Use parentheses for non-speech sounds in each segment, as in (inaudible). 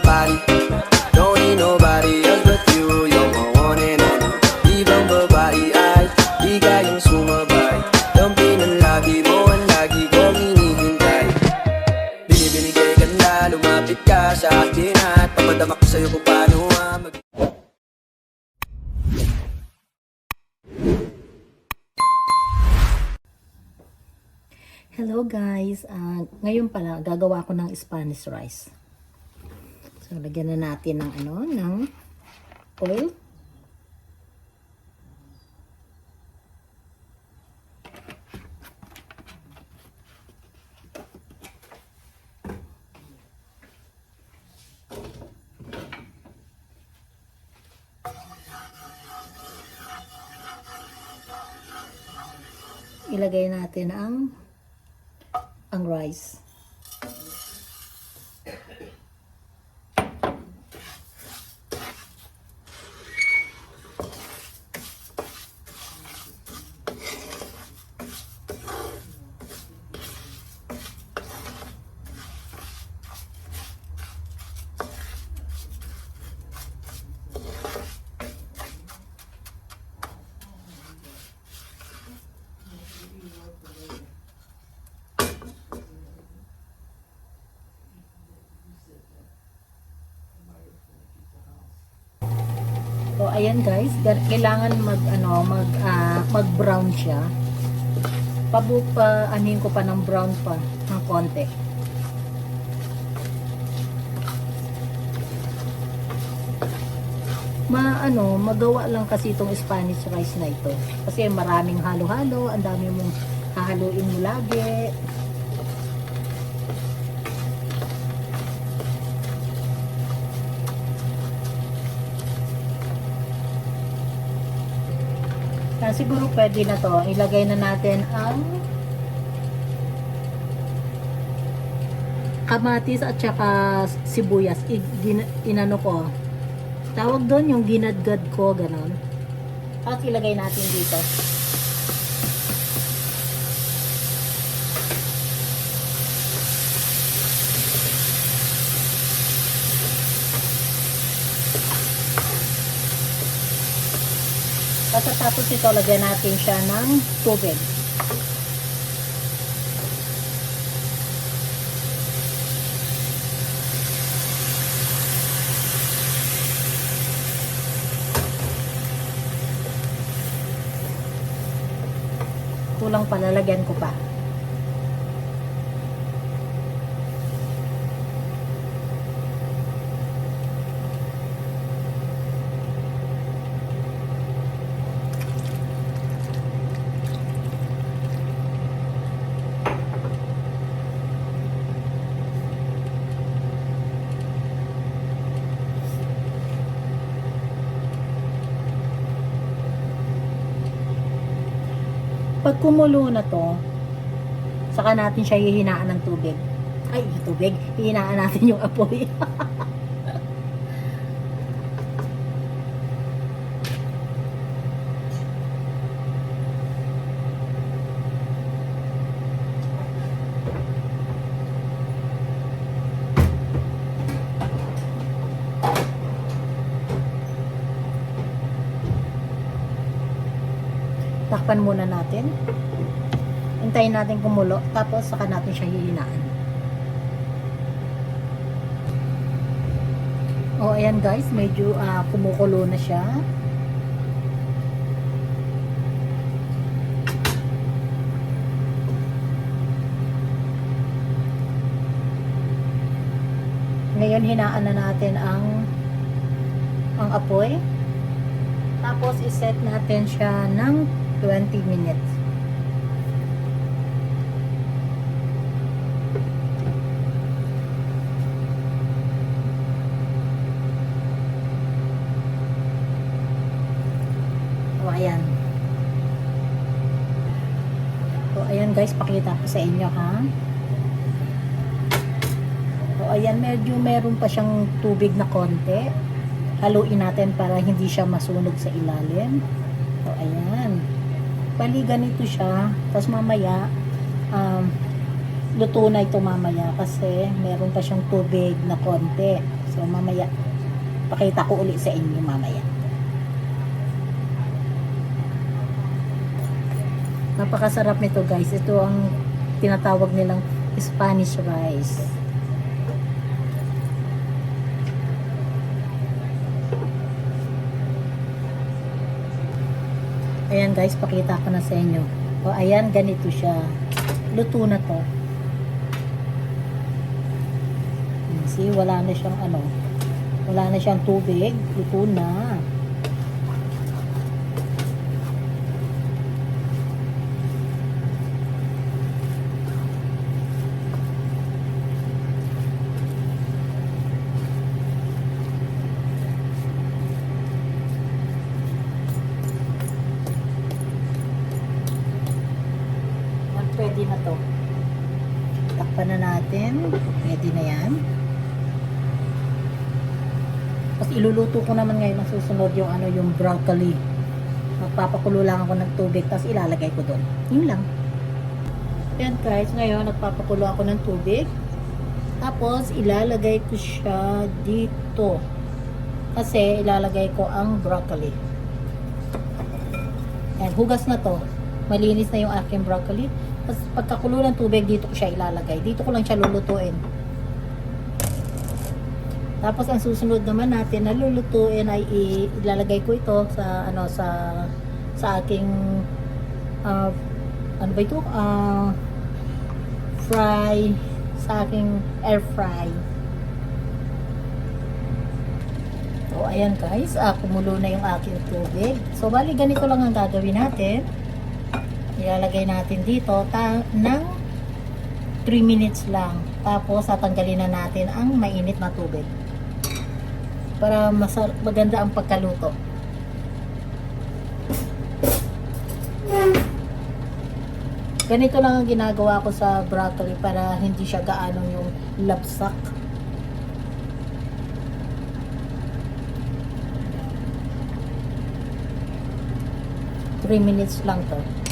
body. Don't need nobody else but you. You're my one and only. Ibang babae ay di kayang sumabay. Dampi ng lagi mo ang lagi kong hinihintay. Binibinigay ka na, lumapit ka sa akin at papadama ko sa'yo kung paano mag- Hello guys, Ah, ngayon pala gagawa ko ng Spanish rice. So lagyan na natin ng ano, ng oil. Ilagay natin ang ang rice. Ayan guys, kailangan mag ano, mag ah, mag-brown siya. Pabu pa anin ko pa ng brown pa ng konti. Ma ano, magawa lang kasi itong Spanish rice na ito. Kasi maraming halo-halo, ang dami mong hahaluin mo lagi. Siguro pwede na to. Ilagay na natin ang kamatis at saka sibuyas. I, gin- inano ko. Tawag doon yung ginadgad ko, ganon. At ilagay natin dito. Pagkatapos ito, lagyan natin siya ng tubig. Kulang pala, lagyan ko pa. Pag kumulo na to, saka natin siya hihinaan ng tubig. Ay, tubig. Hihinaan natin yung apoy. (laughs) Takpan muna natin. Hintayin natin kumulo. Tapos saka natin siya hihinaan. O, ayan guys. Medyo ah, kumukulo na siya. Ngayon, hinaan na natin ang ang apoy. Tapos, iset natin siya ng 20 minutes. O, ayan. O, ayan guys, pakita ko sa inyo ha. O, ayan, medyo meron pa siyang tubig na konti. Haluin natin para hindi siya masunog sa ilalim. O, ayan. Bali, ganito siya. Tapos mamaya, um, luto na ito mamaya kasi meron pa siyang tubig na konti. So mamaya, pakita ko uli sa inyo mamaya. Napakasarap nito guys. Ito ang tinatawag nilang Spanish rice. Ayan guys, pakita ko na sa inyo. O ayan, ganito siya. Luto na to. Ayan, See, wala na siyang ano. Wala na siyang tubig. Luto na. Pwede na to. Takpan na natin. Pwede na yan. Tapos iluluto ko naman ngayon ang susunod yung ano yung broccoli. Magpapakulo lang ako ng tubig tapos ilalagay ko doon. Yun lang. Yan guys, ngayon nagpapakulo ako ng tubig. Tapos ilalagay ko siya dito. Kasi ilalagay ko ang broccoli. Yan, hugas na to. Malinis na yung aking broccoli. Tapos pagkakulo ng tubig, dito ko siya ilalagay. Dito ko lang siya lulutuin. Tapos ang susunod naman natin na lulutuin ay ilalagay ko ito sa ano sa sa aking ah, ano ba ito? Ah, fry sa aking air fry. So ayan guys, ah, kumulo na yung aking tubig. So bali ganito lang ang gagawin natin. Ilalagay natin dito ng 3 minutes lang. Tapos tatanggalin na natin ang mainit na tubig para masar maganda ang pagkaluto. Ganito lang ang ginagawa ko sa broccoli para hindi siya gaano yung lapsak. Three minutes lang to.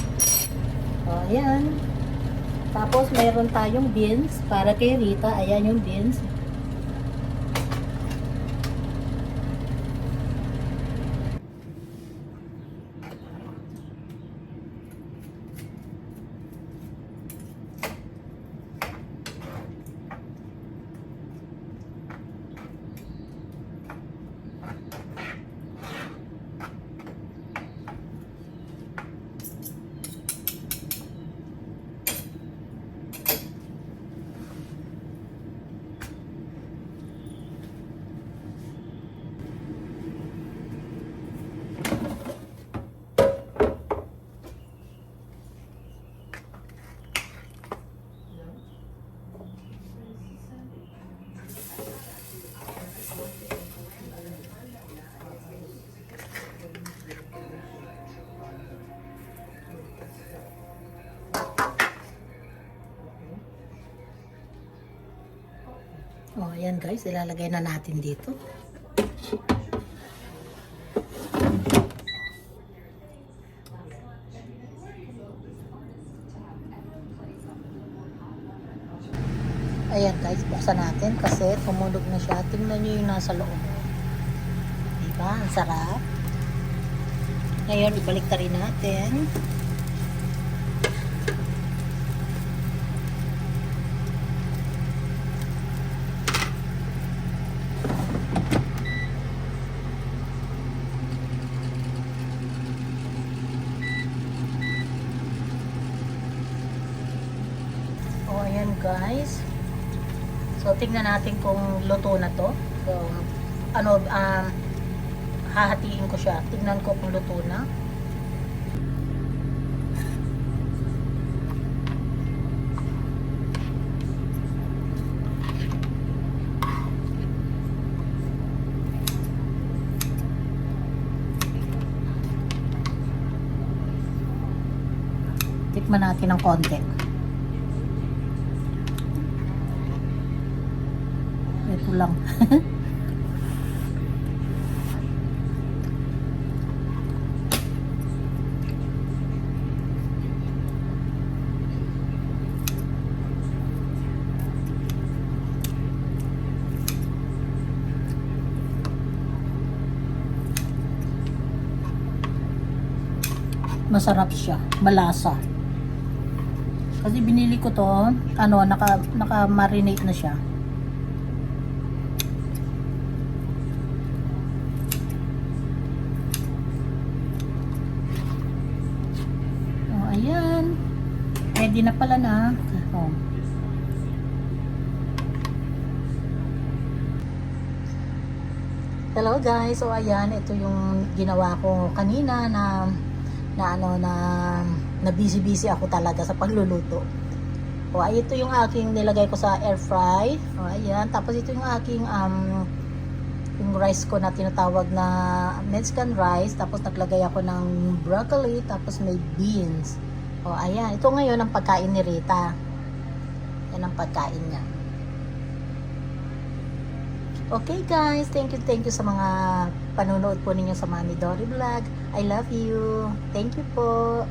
O, ayan. Tapos, meron tayong beans para kay Rita. Ayan yung beans. Oh, ayan guys, ilalagay na natin dito. Ayan guys, buksan natin kasi tumunog na siya. Tingnan nyo yung nasa loob. Diba? Ang sarap. Ngayon, ibalik rin natin. Oh, ayan guys. So, tingnan natin kung luto na to. So, ano, um, hahatiin ko siya. Tingnan ko kung luto na. Tikman natin ng konti. lang. (laughs) masarap siya, malasa. Kasi binili ko 'to, ano, naka naka-marinate na siya. Ready na pala na. Oh. Hello guys. So ayan, ito yung ginawa ko kanina na na ano na na busy busy ako talaga sa pagluluto. O ay ito yung aking nilagay ko sa air fry. O ayan, tapos ito yung aking um yung rice ko na tinatawag na Mexican rice, tapos naglagay ako ng broccoli, tapos may beans. O ayan, ito ngayon ang pagkain ni Rita. Yan ang pagkain niya. Okay guys, thank you, thank you sa mga panonood po ninyo sa Mami Dory Vlog. I love you. Thank you po.